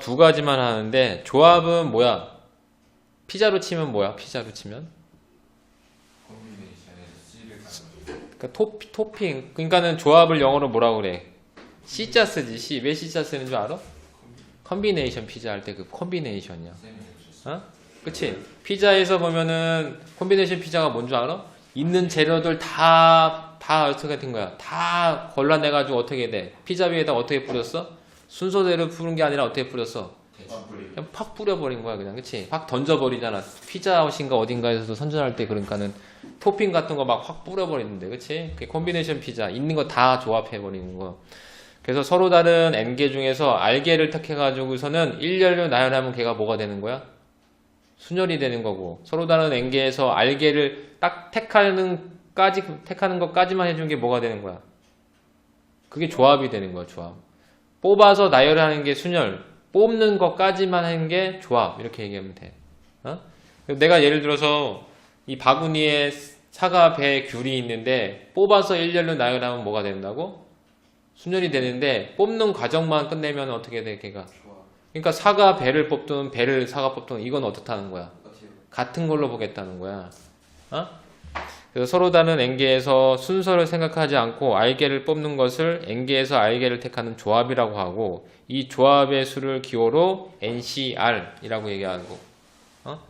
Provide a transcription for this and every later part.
두 가지만 하는데 조합은 뭐야? 피자로 치면 뭐야? 피자로 치면? 그러니까 토, 토핑. 그러니까는 조합을 영어로 뭐라고 그래? C자 쓰지. C. 왜 C자 쓰는 줄 알아? 컨비네이션 피자 할 때 그 컨비네이션이야. 어? 그치? 피자에서 보면은 컨비네이션 피자가 뭔 줄 알아? 있는 재료들 다, 다 어떻게 된 거야? 다 걸러내가지고 어떻게 돼? 피자 위에다 어떻게 뿌렸어? 순서대로 뿌린 게 아니라 어떻게 뿌렸어? 그냥 팍 뿌려버린 거야 그냥 그치? 확 던져버리잖아 피자헛인가 어딘가에서도 선전할 때 그러니까는 토핑 같은 거 막 확 뿌려버리는데 그치? 그게 콤비네이션 피자 있는 거 다 조합해버리는 거 그래서 서로 다른 N개 중에서 R개를 택해가지고서는 일렬로 나열하면 걔가 뭐가 되는 거야? 순열이 되는 거고 서로 다른 N개에서 R개를 딱 택하는 까지 택하는 것까지만 해준 게 뭐가 되는 거야? 그게 조합이 되는 거야 조합 뽑아서 나열하는 게 순열 뽑는 것까지만 하는 게 조합 이렇게 얘기하면 돼. 어? 내가 예를 들어서 이 바구니에 사과, 배, 귤이 있는데 뽑아서 일렬로 나열하면 뭐가 된다고? 순열이 되는데 뽑는 과정만 끝내면 어떻게 돼 걔가? 그러니까 사과, 배를 뽑든 배를 사과 뽑든 이건 어떻다는 거야? 같은 걸로 보겠다는 거야. 어? 서로 다른 N개에서 순서를 생각하지 않고 R개를 뽑는 것을 N개에서 R개를 택하는 조합이라고 하고 이 조합의 수를 기호로 NCR이라고 얘기하고 어?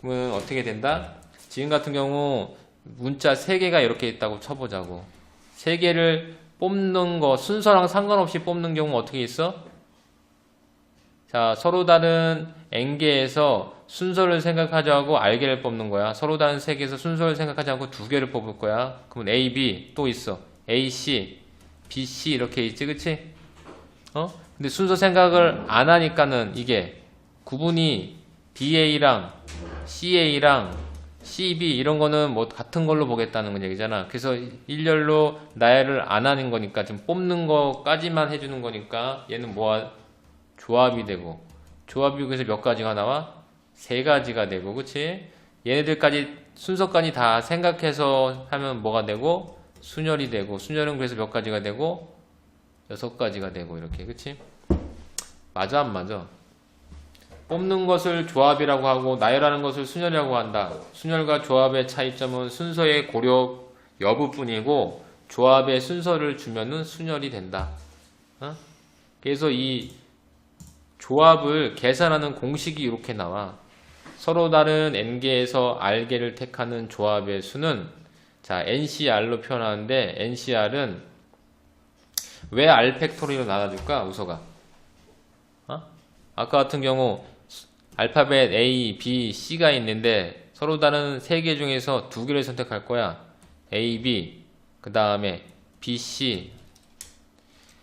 그러면 어떻게 된다? 지금 같은 경우 문자 3개가 이렇게 있다고 쳐보자고 3개를 뽑는 거 순서랑 상관없이 뽑는 경우 어떻게 있어? 자 서로 다른 N개에서 순서를 생각하지 않고 R개를 뽑는 거야. 서로 다른 세 개에서 순서를 생각하지 않고 두 개를 뽑을 거야. 그러면 A, B 또 있어. A, C, B, C 이렇게 있지, 그치? 어? 근데 순서 생각을 안 하니까는 이게 구분이 BA랑 CA랑 CB 이런 거는 뭐 같은 걸로 보겠다는 얘기잖아. 그래서 일렬로 나열을 안 하는 거니까 지금 뽑는 거까지만 해주는 거니까 얘는 뭐야? 조합이 되고 조합이 그래서 몇 가지가 나와? 세 가지가 되고, 그치? 얘네들까지, 순서까지 다 생각해서 하면 뭐가 되고, 순열이 되고, 순열은 그래서 몇 가지가 되고, 여섯 가지가 되고, 이렇게, 그치? 맞아, 안 맞아? 뽑는 것을 조합이라고 하고, 나열하는 것을 순열이라고 한다. 순열과 조합의 차이점은 순서의 고려 여부뿐이고, 조합의 순서를 주면은 순열이 된다. 어? 그래서 이 조합을 계산하는 공식이 이렇게 나와. 서로 다른 n개에서 r개를 택하는 조합의 수는 자 ncr로 표현하는데 ncr은 왜 r 팩토리로 나눠줄까? 우서가 어? 아까 같은 경우 알파벳 a, b, c가 있는데 서로 다른 세 개 중에서 두 개를 선택할 거야. A, b. 그 다음에 b, c.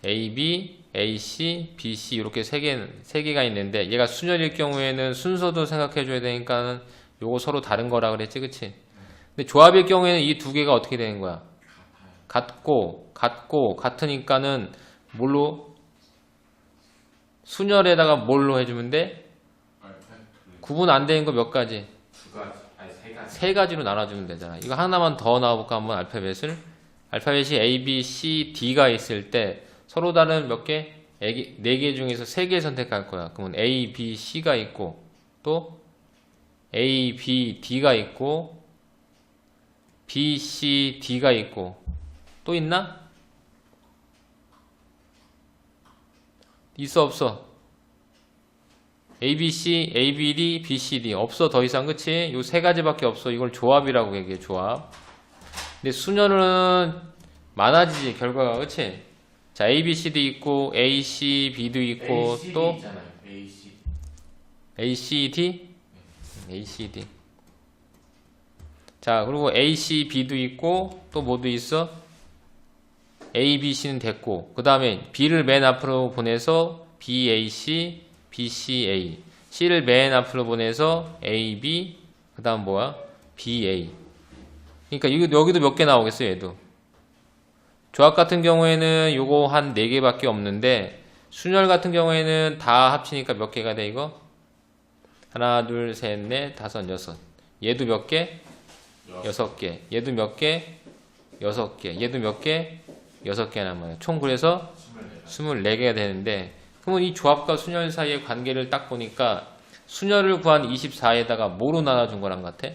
A, b A, C, B, C 이렇게 세 개, 세 개가 있는데 얘가 순열일 경우에는 순서도 생각해 줘야 되니까 요거 서로 다른 거라 그랬지 그치? 근데 조합일 경우에는 이 두 개가 어떻게 되는 거야? 같고 같고 같으니까는 뭘로 순열에다가 뭘로 해주면 돼? 구분 안 되는 거 몇 가지? 세 가지로 나눠주면 되잖아 이거 하나만 더 나와볼까 한번 알파벳을 알파벳이 A, B, C, D가 있을 때 서로 다른 몇 개? 네 개 중에서 세 개 선택할 거야. 그러면 A, B, C가 있고 또 A, B, D가 있고 B, C, D가 있고 또 있나? 있어 없어? A, B, C, A, B, D, B, C, D 없어 더 이상 그치? 요 세 가지밖에 없어. 이걸 조합이라고 얘기해 조합. 근데 수녀는 많아지지 결과가 그치? 자, A, B, C도 있고, A, C, B도 있고, 또 A, C. A, C, D? A, C, D. 자, 그리고 A, C, B도 있고, 또 뭐도 있어? A, B, C는 됐고, 그 다음에 B를 맨 앞으로 보내서 B, A, C, B, C, A. C를 맨 앞으로 보내서 A, B, 그 다음 뭐야? B, A. 그러니까 여기도 몇 개 나오겠어요, 얘도. 조합 같은 경우에는 요거 한 4개밖에 없는데 순열 같은 경우에는 다 합치니까 몇 개가 돼 이거? 하나 둘 셋 넷 다섯 여섯 얘도 몇 개? 여섯 개 얘도 몇 개? 여섯 개 얘도 몇 개? 여섯 개 남아요 총 그래서 24개가 되는데 그러면 이 조합과 순열 사이의 관계를 딱 보니까 순열을 구한 24에다가 뭐로 나눠준 거랑 같아? 4팩.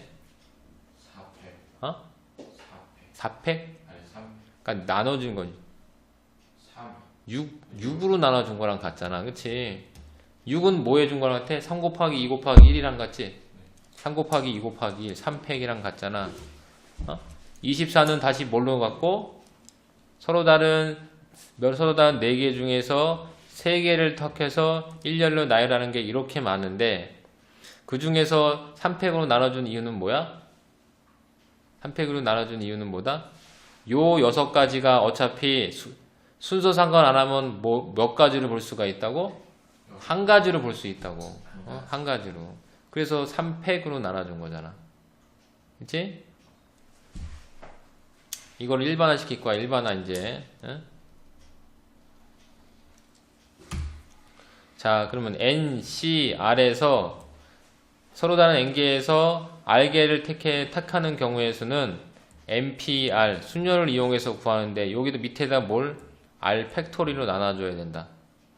어? 4팩. 4팩? 아니 3. 그러니까 나눠준 건 3. 6, 6으로 나눠준 거랑 같잖아. 그치? 6은 뭐 해준 거랑 같아? 3 곱하기 2 곱하기 1이랑 같지? 3 곱하기 2 곱하기 1, 3팩이랑 같잖아. 어? 24는 다시 뭘로 갖고? 서로 다른, 몇 서로 다른 4개 중에서 3개를 턱해서 1열로 나열하는 게 이렇게 많은데, 그 중에서 3팩으로 나눠준 이유는 뭐야? 3팩으로 나눠준 이유는 뭐다? 요 여섯 가지가 어차피 수- 순서 상관 안 하면 뭐 몇 가지를 볼 수가 있다고? 한 가지로 볼 수 있다고. 어? 한 가지로. 그래서 3팩으로 나눠준 거잖아. 그치? 이걸 일반화 시킬 거야, 일반화 이제. 어? 자, 그러면 N, C, R에서 서로 다른 N개에서 R개를 택해, 택하는 경우의 수는 NPR, 순열을 이용해서 구하는데, 여기도 밑에다 뭘? R 팩토리로 나눠줘야 된다.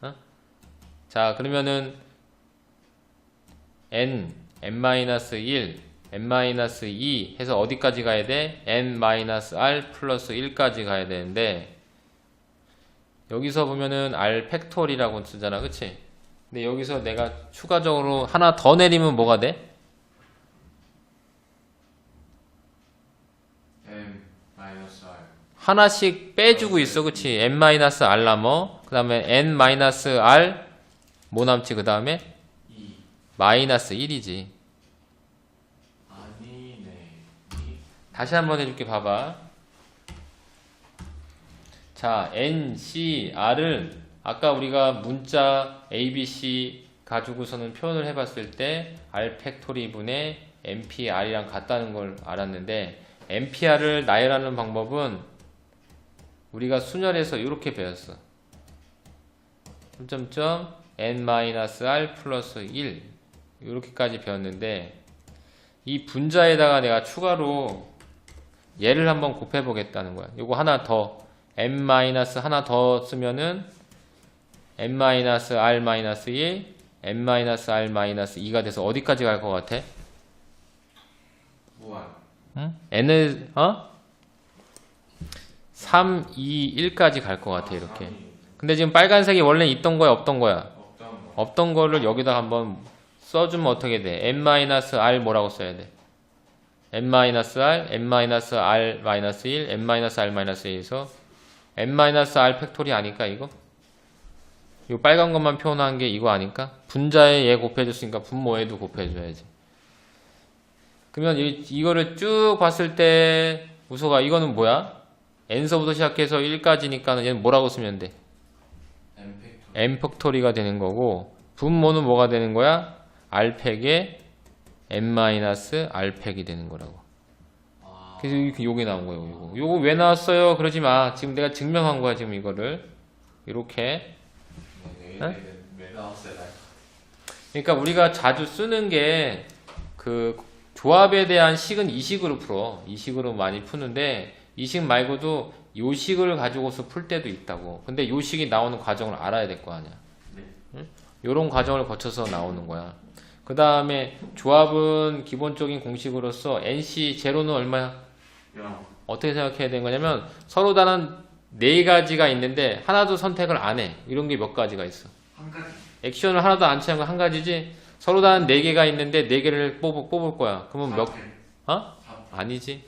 어? 자, 그러면은 n, n-1, n-2 해서 어디까지 가야 돼? n-r 플러스 1까지 가야 되는데 여기서 보면은 r 팩토리라고 쓰잖아. 그치? 근데 여기서 내가 추가적으로 하나 더 내리면 뭐가 돼? M 마이너스 R. 하나씩 빼주고 있어. 그치? n-r 남어. 그 다음에 n-r 뭐 남지? 그 다음에 2. 마이너스 1이지. 아니네. 이. 다시 한번 해줄게 봐봐 자 N, C, R을 아까 우리가 문자 A, B, C 가지고서는 표현을 해봤을 때 R 팩토리 분의 NPR이랑 같다는 걸 알았는데 NPR을 나열하는 방법은 우리가 순열에서 이렇게 배웠어 점점점 N-R 플러스 1 이렇게까지 배웠는데 이 분자에다가 내가 추가로 얘를 한번 곱해 보겠다는 거야. 요거 하나 더 마이너스 하나 더 쓰면은 m 마이너스 r 마이너스 1, m 마이너스 r 마이너스 2가 돼서 어디까지 갈 것 같아? 무한. 응? n을 어? 3, 2, 1까지 갈 것 같아 이렇게. 근데 지금 빨간색이 원래 있던 거야 없던 거야? 없던 거를 여기다 한번 써주면 어떻게 돼? n-r 뭐라고 써야 돼? n-r, n-r 마이너스 1, n-r 마이너스 1에서 n-r 팩토리 아닐까 이거? 이 빨간 것만 표현한 게 이거 아닐까? 분자에 얘 곱해줬으니까 분모에도 곱해줘야지. 그러면 이, 이거를 쭉 봤을 때 우소가 이거는 뭐야? N서부터 시작해서 1까지니까 얘는 뭐라고 쓰면 돼? 팩토리. m 팩토리가 되는 거고 분모는 뭐가 되는 거야? r팩에 n-r팩이 되는 거라고. 아. 그래서 이렇게 요게 나온 거예요. 요거. 요거 왜 나왔어요? 그러지 마. 지금 내가 증명한 거야, 지금 이거를. 이렇게. 네, 어? 네, 네. 그러니까 우리가 자주 쓰는 게 그 조합에 대한 식은 이 식으로 풀어. 이 식으로 많이 푸는데 이식 말고도 요 식을 가지고서 풀 때도 있다고. 근데 요 식이 나오는 과정을 알아야 될 거 아니야. 네. 응? 요런 과정을 거쳐서 나오는 거야. 그 다음에 조합은 기본적인 공식으로서 NC 제로는 얼마야? 0. 어떻게 생각해야 되는 거냐면 서로 다른 네 가지가 있는데 하나도 선택을 안 해. 이런 게 몇 가지가 있어. 한 가지. 액션을 하나도 안 취한 거 한 가지지. 서로 다른 네 개가 있는데 네 개를 뽑을, 뽑을 거야. 그러면 몇, 4팩. 어? 4팩. 아니지.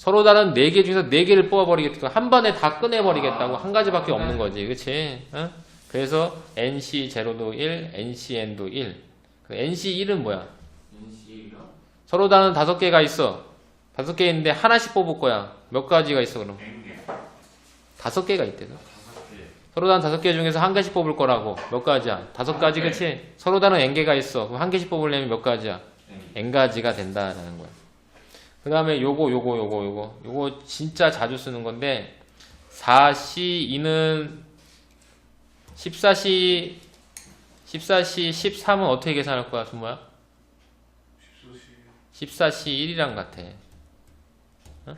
서로 다른 네 개 중에서 네 개를 뽑아버리겠다. 한 번에 다 꺼내버리겠다고 한 가지밖에 없는 거지. 그치? 어? 그래서 NC0도 1, NCN도 1. 그 NC1은 뭐야? 서로 다른 다섯 개가 있어. 다섯 개 있는데 하나씩 뽑을 거야. 몇 가지가 있어, 그럼? N개. 다섯 개가 있대서. 서로 다른 다섯 개 중에서 한 개씩 뽑을 거라고. 몇 가지야? 다섯 가지, 그치? 서로 다른 n 개가 있어. 그럼 한 개씩 뽑으려면 몇 가지야? N. n 가지가 된다라는 거야. 그 다음에 요거, 요거, 요거, 요거. 요거 진짜 자주 쓰는 건데, 4C2는 14C, 14C 13은 어떻게 계산할 거야, 준모야? 14C 1이랑 같아. 어?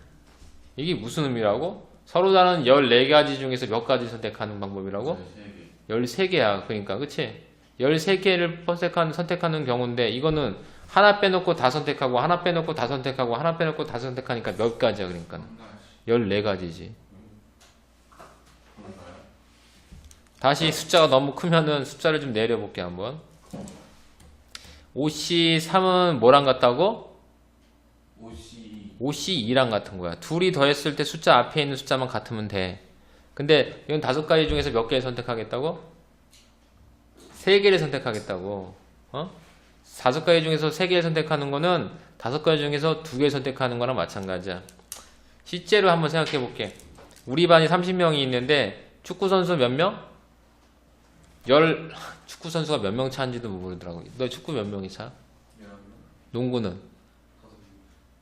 이게 무슨 의미라고? 서로 다른 14가지 중에서 몇 가지 선택하는 방법이라고? 세 개. 13개야. 그러니까, 그치? 13개를 선택하는, 선택하는 경우인데, 이거는 하나 빼놓고 다 선택하고, 하나 빼놓고 다 선택하고, 하나 빼놓고 다 선택하니까 몇 가지야, 그러니까. 14가지지. 그런가요? 다시 숫자가 너무 크면은 숫자를 좀 내려볼게, 한번. 5C3은 뭐랑 같다고? 옷이 5C2랑 같은 거야. 둘이 더했을 때 숫자 앞에 있는 숫자만 같으면 돼. 근데 이건 다섯 가지 중에서 몇 개를 선택하겠다고? 세 개를 선택하겠다고. 어? 다섯 가지 중에서 세 개를 선택하는 거는 다섯 가지 중에서 두 개를 선택하는 거랑 마찬가지야. 실제로 한번 생각해 볼게. 우리 반이 30명이 있는데 축구 선수 몇 명? 열 축구 선수가 몇 명 차는지도 모르더라고. 너 축구 몇 명이 차? 농구는?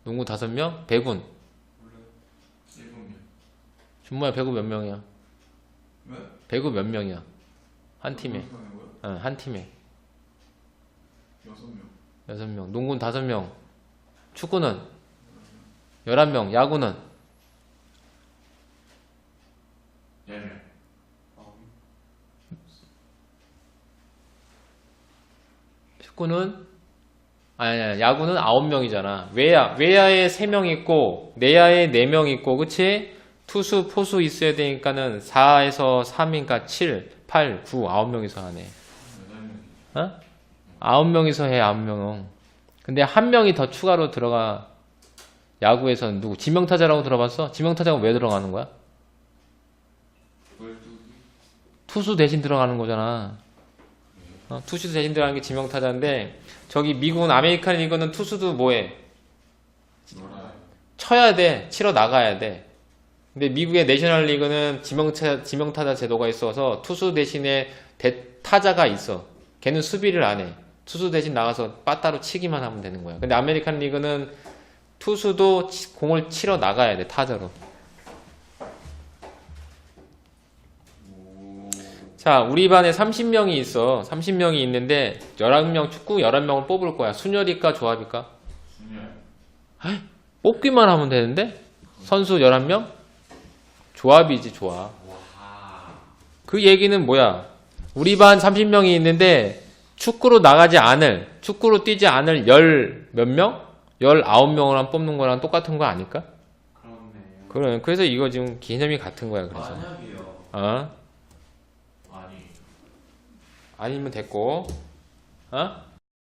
농구 다섯 명? 명. 준모야 배구 몇 명이야? 왜? 배구 몇 명이야? 한 팀에. 어, 한 팀에. 여섯 명. 농구는 다섯 명. 축구는 열한 명. 야구는 네 명. 축구는 아니 아니 야구는 아홉 명이잖아. 외야 외야에 세 명 있고 내야에 네 명 있고 그치? 투수 포수 있어야 되니까는 4에서 3이니까 7, 8, 9 아홉 명이서 하네. 여덟 명. 어? 아홉 명이서 해, 아홉 명은. 근데 한 명이 더 추가로 들어가. 야구에서는 누구? 지명타자라고 들어봤어? 지명타자가 왜 들어가는 거야? 투수 대신 들어가는 거잖아. 어, 투수 대신 들어가는 게 지명타자인데, 저기 미국은 아메리칸 리그는 투수도 뭐해? 쳐야 돼. 치러 나가야 돼. 근데 미국의 내셔널 리그는 지명타, 지명타자 제도가 있어서 투수 대신에 대, 타자가 있어. 걔는 수비를 안 해. 투수 대신 나가서 빠따로 치기만 하면 되는 거야. 근데 아메리칸 리그는 투수도 치- 공을 치러 나가야 돼. 타자로. 오. 자, 우리 반에 30명이 있어. 30명이 있는데 11명 축구 11명을 뽑을 거야. 순열일까 조합일까? 순열. 뽑기만 하면 되는데 선수 11명? 조합이지, 조합. 와. 그 얘기는 뭐야? 우리 반 30명이 있는데 축구로 나가지 않을, 축구로 뛰지 않을 열 몇 명? 19명을 뽑는 거랑 똑같은 거 아닐까? 그렇네요. 그래, 그래서 이거 지금 개념이 같은 거야, 그래서. 만약이요. 어? 아니. 아니면 됐고, 어?